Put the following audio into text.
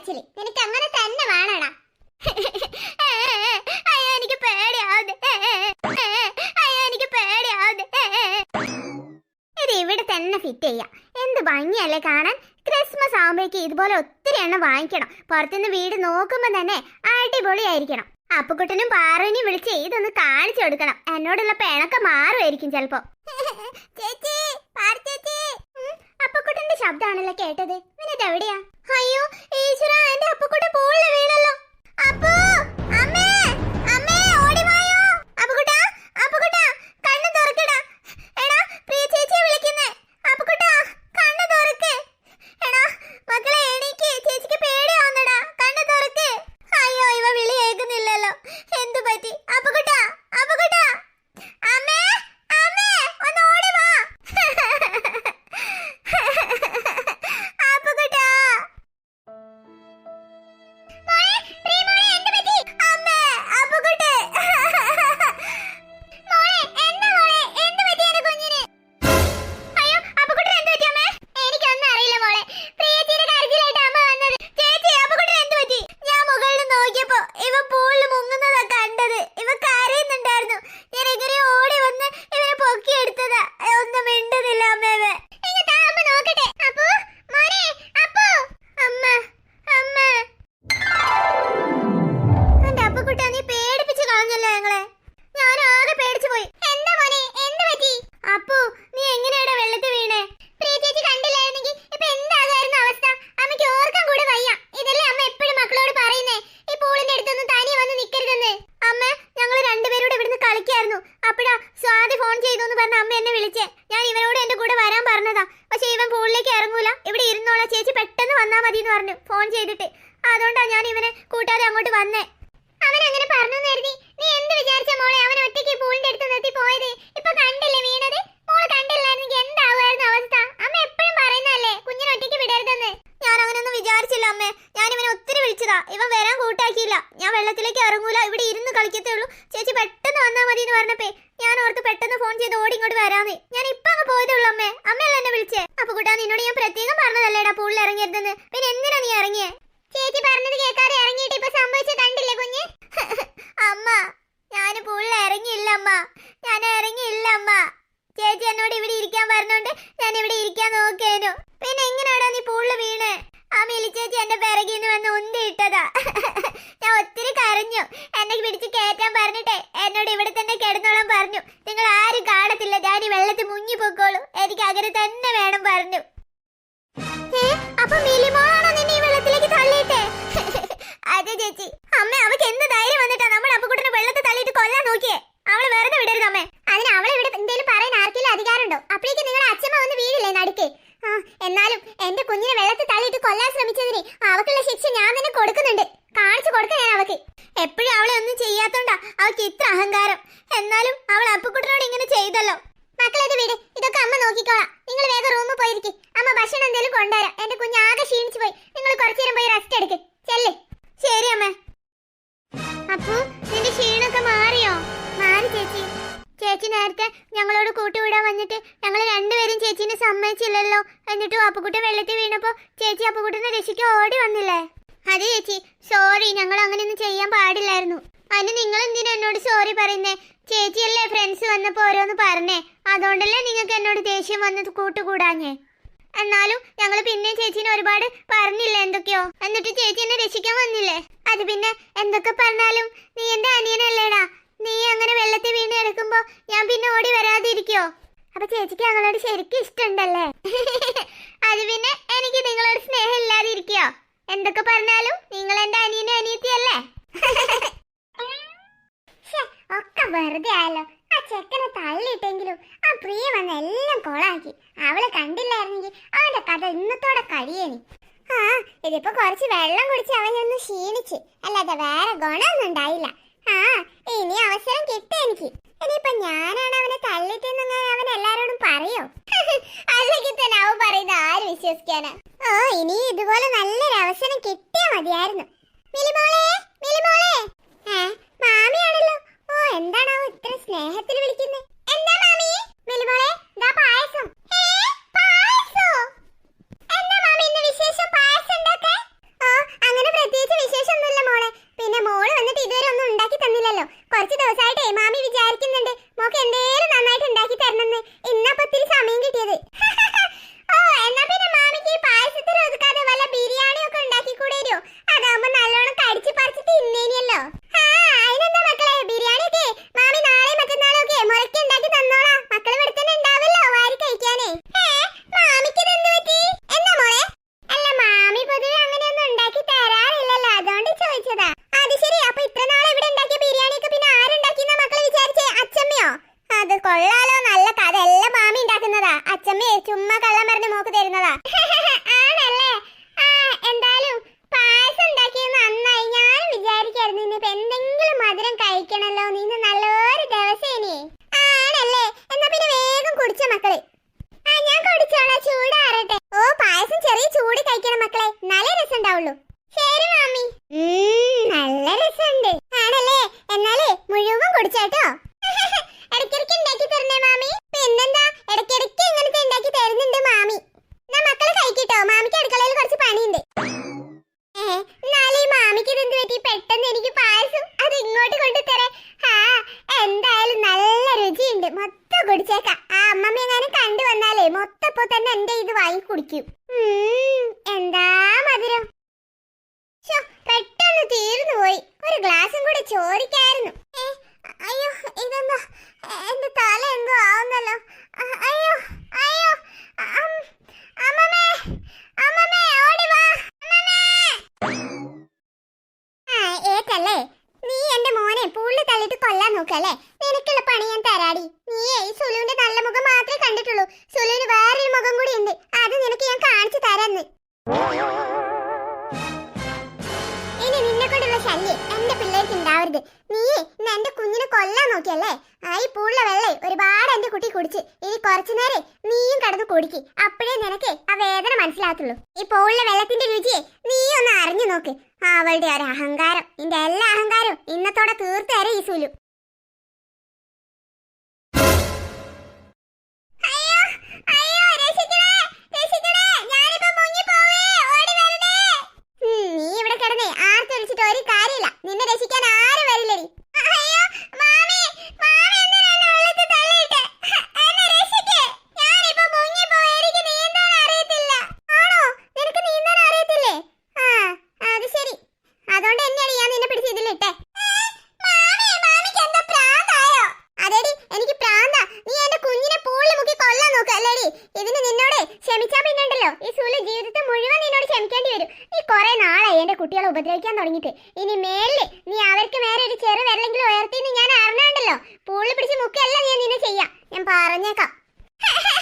കരച്ചിൽ നിനക്ക് അങ്ങനെ തന്നെ വേണടാ. അയ്യോ എനിക്ക് അയ്യോ എനിക്ക് ഇത് ഇവിടെ തന്നെ ഫിറ്റ് ചെയ്യാം. എന്ത് ഭംഗിയല്ലേ കാണാൻ? ക്രിസ്മസ് ആവുമ്പോഴേക്ക് ഇതുപോലെ ഒത്തിരി എണ്ണം വാങ്ങിക്കണം. പുറത്തുനിന്ന് വീട് നോക്കുമ്പോൾ തന്നെ അടിപൊളിയായിരിക്കണം. അപ്പുക്കുട്ടനും പാറുവിനെയും വിളിച്ച് ഇതൊന്ന് കാണിച്ചു കൊടുക്കണം. എന്നോടുള്ള പിണക്ക മാറുമായിരിക്കും ചിലപ്പോ. ചേച്ചി അപ്പുക്കുട്ടന്റെ ശബ്ദമാണല്ലോ കേട്ടത്? ഇവനത് എവിടെയാ അയ്യോ ഈശ്വര എന്റെ അപ്പക്കൂടെ പോളിൽ വീണല്ലോ. അപ്പു? എന്റെ കൂടെ വരാൻ പറഞ്ഞതാ. പക്ഷെ ഇവൻ പൂളിലേക്ക് ഇറങ്ങൂല. ഇവിടെ ഇരുന്നോളാം. ചേച്ചി പെട്ടെന്ന് വന്നാ മതി എന്ന് പറഞ്ഞു. ഫോൺ ചെയ്തിട്ട്. അതുകൊണ്ടാ ഞാൻ ഇവനെ കൂട്ടാതെ അങ്ങോട്ട് വന്നേ. അവൻ അങ്ങനെ പറഞ്ഞു കരുതി. നീ എന്ത് വിചാരിച്ച മോളെ? അവൻ ഒറ്റയ്ക്ക് പൂളിന്റെ അടുത്ത് നിർത്തി പോയത്? ഇപ്പൊ കണ്ടില്ലേ വീണത്? മോൾ കണ്ടില്ലായിരുന്നെങ്കിൽ എന്താവുമായിരുന്നു അവസ്ഥ അമ്മ എപ്പോഴും പറയുന്നല്ലേ കുഞ്ഞിനെ ഒറ്റയ്ക്ക് വിടരുതെന്ന് ഞാൻ അങ്ങനെയൊന്നും വിചാരിച്ചില്ല അമ്മേ ഞാൻ ഇവനെ ഒത്തിരി വിളിച്ചതാ ഇവൻ വരാൻ കൂട്ടാക്കിയില്ല ഞാൻ വെള്ളത്തിലേക്ക് ഇറങ്ങൂല ഇവിടെ ഇരുന്ന് കളിക്കത്തേ ഉള്ളൂ ചേച്ചി പെട്ടെന്ന് വന്നാ മതി എന്ന് പറഞ്ഞപ്പേ ഞാൻ ഓർത്ത് പെട്ടെന്ന് ഫോൺ ചെയ്ത് ഓടി ഇങ്ങോട്ട് വരാന്ന് ഞാൻ ഇപ്പൊ അങ്ങ് പോയതേ ഉള്ളൂ അമ്മേ അമ്മയല്ല എന്നെ വിളിച്ചേ അപ്പൊ കൂട്ടാ നിന്നോട് ഞാൻ പ്രത്യേകം പറഞ്ഞതല്ലേടാ പൂളിൽ ഇറങ്ങരുതെന്ന് പിന്നെ എന്തിനാ നീ ഇറങ്ങിയേ? ചേച്ചി പറഞ്ഞത് കേൾക്കാതെ ഇറങ്ങിയിട്ട് ഇപ്പൊ സംഭവിച്ചത് കണ്ടില്ലേ കുഞ്ഞ്? അമ്മ ഞാൻ പൂളിൽ ഇറങ്ങിയില്ല അമ്മ. ഞാൻ ഇറങ്ങിയില്ല അമ്മ. ചേച്ചി എന്നോട് ഇവിടെ ഇരിക്കാൻ പറഞ്ഞോണ്ട് ഞാൻ ഇവിടെ ഇരിക്കാൻ നോക്കേനു. പിന്നെ എങ്ങനെയാടാ അവക്കുള്ള ശിക്ഷ ഞാൻ തന്നെ കൊടുക്കുന്നുണ്ട്. കാണിച്ചു കൊടുക്ക ഞാൻ അവക്ക്. എപ്പോഴും അവളെ ഒന്നും ചെയ്യാത്തോണ്ടാ അവൾക്ക് ഇത്ര അഹങ്കാരം. എന്നാലും അവൾ അപ്പുക്കുട്ടനോട് ഇങ്ങനെ ചെയ്തല്ലോ. മക്കളത് വീട്. ഇതൊക്കെ അമ്മ നോക്കിക്കോളാം. നിങ്ങൾ വേഗം റൂമിൽ പോയിരിക്കും. അമ്മ ഭക്ഷണം എന്തെങ്കിലും കൊണ്ടുവരാം. എന്റെ കുഞ്ഞ് ആകെ ക്ഷീണിച്ചു പോയി. നിങ്ങൾ കുറച്ചു നേരം പോയി റെസ്റ്റ് എടുക്ക്. ഞങ്ങൾ അങ്ങനെയൊന്നും ചെയ്യാൻ പാടില്ലായിരുന്നു. അതിന് നിങ്ങൾ എന്തിനാ എന്നോട് സോറി പറയുന്നേ? ചേച്ചിയല്ലേ ഫ്രണ്ട്സ് വന്നപ്പോ ഓരോന്ന് പറഞ്ഞേ. അതുകൊണ്ടല്ലേ നിങ്ങൾക്ക് എന്നോട് ദേഷ്യം വന്ന് കൂട്ടുകൂടാഞ്ഞേ. എന്നാലും ഞങ്ങൾ പിന്നെ ചേച്ചീനെ ഒരുപാട് പറഞ്ഞില്ല എന്തൊക്കെയോ? എന്നിട്ട് ചേച്ചി എന്നെ രക്ഷിക്കാൻ വന്നില്ലേ? അത് പിന്നെ എന്തൊക്കെ പറഞ്ഞാലും നീ എന്റെ അനിയനല്ലേടാ. നീ അങ്ങനെ വെള്ളത്തിൽ വീണ് എടുക്കുമ്പോ ഞാൻ പിന്നെ ഓടി വരാതിരിക്കോ? അപ്പൊ ചേച്ചിക്ക് ഞങ്ങളോട് ശരിക്കും ഇഷ്ടമുണ്ടല്ലേ? അത് പിന്നെ എനിക്ക് നിങ്ങളോട് സ്നേഹം ഇല്ലാതിരിക്കോ എന്തൊക്കെ പറഞ്ഞാലും നിങ്ങൾ എന്റെ അനിയനെ അനിയത്തിയല്ലേ? ഒക്കെ വെറുതെ ആയാലോ ആ ചെക്കനെ തള്ളിയിട്ടെങ്കിലും ആ പ്രിയ വന്ന് എല്ലാം കൊളാക്കി. അവളെ കണ്ടില്ലായിരുന്നെങ്കിൽ അവന്റെ കഥ ഇന്നത്തോടെ കഴിയേനി. ആ ഇതിപ്പോ കുറച്ച് വെള്ളം കുടിച്ച് അവനൊന്ന് ക്ഷീണിച്ച്. അല്ലാതെ വേറെ ഗുണമൊന്നും ഉണ്ടായില്ല. ആ ഇനി അവസരം കിട്ടി എനിക്ക് ഇനിയിപ്പൊ ഞാനാണ് അവനെ തള്ളിട്ടെന്ന് അവൻ എല്ലാരോടും പറയോ അല്ലെങ്കിൽ തന്നെ അവൻ പറയുന്ന ആര് വിശ്വസിക്കാനാ ഓ ഇനി ഇതുപോലെ നല്ലൊരു അവസരം കിട്ടിയാ മതിയായിരുന്നു മിലിമോളെ മിലിമോളെ ഏ മാമിയാണല്ലോ ഓ എന്താണാവോ ഇത്ര സ്നേഹത്തിൽ അച്ഛമ്മേ ചുമ്മാ കള്ളം പറഞ്ഞ് മോക്ക് തരുന്നതാ. ആണല്ലേ? ആ എന്തായാലും പായസം ഉണ്ടാക്കിയത് നന്നായി. ഞാൻ വിചാരിക്കായിരുന്നു ഇനിയിപ്പോ എന്തെങ്കിലും മധുരം കഴിക്കണല്ലോ. നിന്ന് നല്ലൊരു ദിവസം ഇനി. ആണല്ലേ? എന്നാ പിന്നെ വേഗം കുടിച്ച മക്കളെ. ആ ഞാൻ കുടിച്ചോളാം ചൂടാറട്ടെ. ഓ പായസം ചെറിയ ചൂട് കഴിക്കണം മക്കളെ. നല്ല രസം ഉണ്ടാവുള്ളൂ ശരി മാമി. നല്ല രസമുണ്ട്. ആണല്ലേ? എന്നാലേ മുഴുവൻ കുടിച്ചോട്ടോ ഇടയ്ക്കിടയ്ക്ക് ഉണ്ടാക്കി തരണേ മാമി. പിന്നെന്താ? ഇടയ്ക്കിടയ്ക്ക് എന്റെ ഇത് വായി കുടിക്കും? എന്താ മധുരം? പെട്ടെന്ന് തീർന്നു പോയി. ഒരു ഗ്ലാസും കൂടെ ചോദിക്കായിരുന്നു. അയ്യോ ഇതെന്തോ? എന്റെ തല എന്തോ ആവുന്നല്ലോ. അയ്യോ അയ്യോ അമ്മമ്മേ അമ്മമ്മേ ഓടി വാ അമ്മമ്മേ. ആ ഏറ്റല്ലേ നീ എന്റെ മോനെ പൂളിൽ തള്ളിട്ട് കൊല്ലാൻ നോക്കല്ലേ നിനക്കുള്ള പണി ഞാൻ തരാടി നീയേ ഈ സുലുവിന്റെ നല്ല മുഖം മാത്രമേ കണ്ടിട്ടുള്ളൂ സുലുവിന് വേറൊരു മുഖം കൂടി ഉണ്ട് അത് നിനക്ക് ഞാൻ കാണിച്ചു തരാന്ന് ഇനി നിന്നെ കൊണ്ടുള്ള ശല്യം എന്റെ പിള്ളേർക്ക് ഉണ്ടാവരുത് നീയേ ഇന്ന് എന്റെ കുഞ്ഞിനെ കൊല്ലാൻ നോക്കിയല്ലേ? ആ ഈ പൂളിലെ വെള്ളേ ഒരുപാട് എന്റെ കുട്ടി കുടിച്ച്. ഇനി കുറച്ചു നേരം നീയും കടന്ന് കുടിക്ക്. അപ്പോഴേ നിനക്ക് ആ വേദന മനസ്സിലാകത്തുള്ളൂ. ഈ പൂളിലെ വെള്ളത്തിന്റെ രുചിയെ നീ ഒന്ന് അറിഞ്ഞു നോക്ക്. അവളുടെ ഒരു അഹങ്കാരം. നിന്റെ എല്ലാ അഹങ്കാരവും ഇന്നത്തോടെ തീർത്തു തരാം ഈ സുലു ആർത്തൊരിച്ചിട്ട് ഒരു കാര്യമില്ല. നിന്നെ രക്ഷിക്കാൻ ആരും വരില്ലടി. അതുകൊണ്ട് എന്നെ വെള്ളത്തിൽ തള്ളിയിട്ടെ എന്നെ രക്ഷിക്ക് ഞാനിപ്പോ മുങ്ങി പോയി എനിക്ക് നീന്താൻ അറിയത്തില്ല ആണോ നിനക്ക് നീന്താൻ അറിയത്തില്ലേ ആ അത് ശരി അതുകൊണ്ട് തന്നെയാണ് ഞാൻ നിന്നെ പിടിച്ച് ഇതിലിട്ടെ അതെടി എനിക്ക് പ്രാന്ത നീ എന്റെ കുഞ്ഞിനെ പൂളിൽ മുക്കി കൊല്ലാൻ നോക്ക് അല്ലേടി ഇതിന് നിന്നോട് ക്ഷമിച്ചാ പിന്നുണ്ടല്ലോ ഈ സൂൽ ജീവിതത്തെ മുഴുവൻ നിന്നോട് ക്ഷമിക്കേണ്ടി വരും നീ കുറെ നാളായി എന്റെ കുട്ടികളെ ഇനി മേലെ നീ അവർക്ക് നേരെ ഒരു ചെറു വിരലെങ്കിലും ഉയർത്തിന്ന് ഞാൻ അറിഞ്ഞുണ്ടല്ലോ. പൂളിൽ പിടിച്ച് മുക്കല്ല ഞാൻ നിന്നെ ചെയ്യാം. ഞാൻ പറഞ്ഞേക്കാം.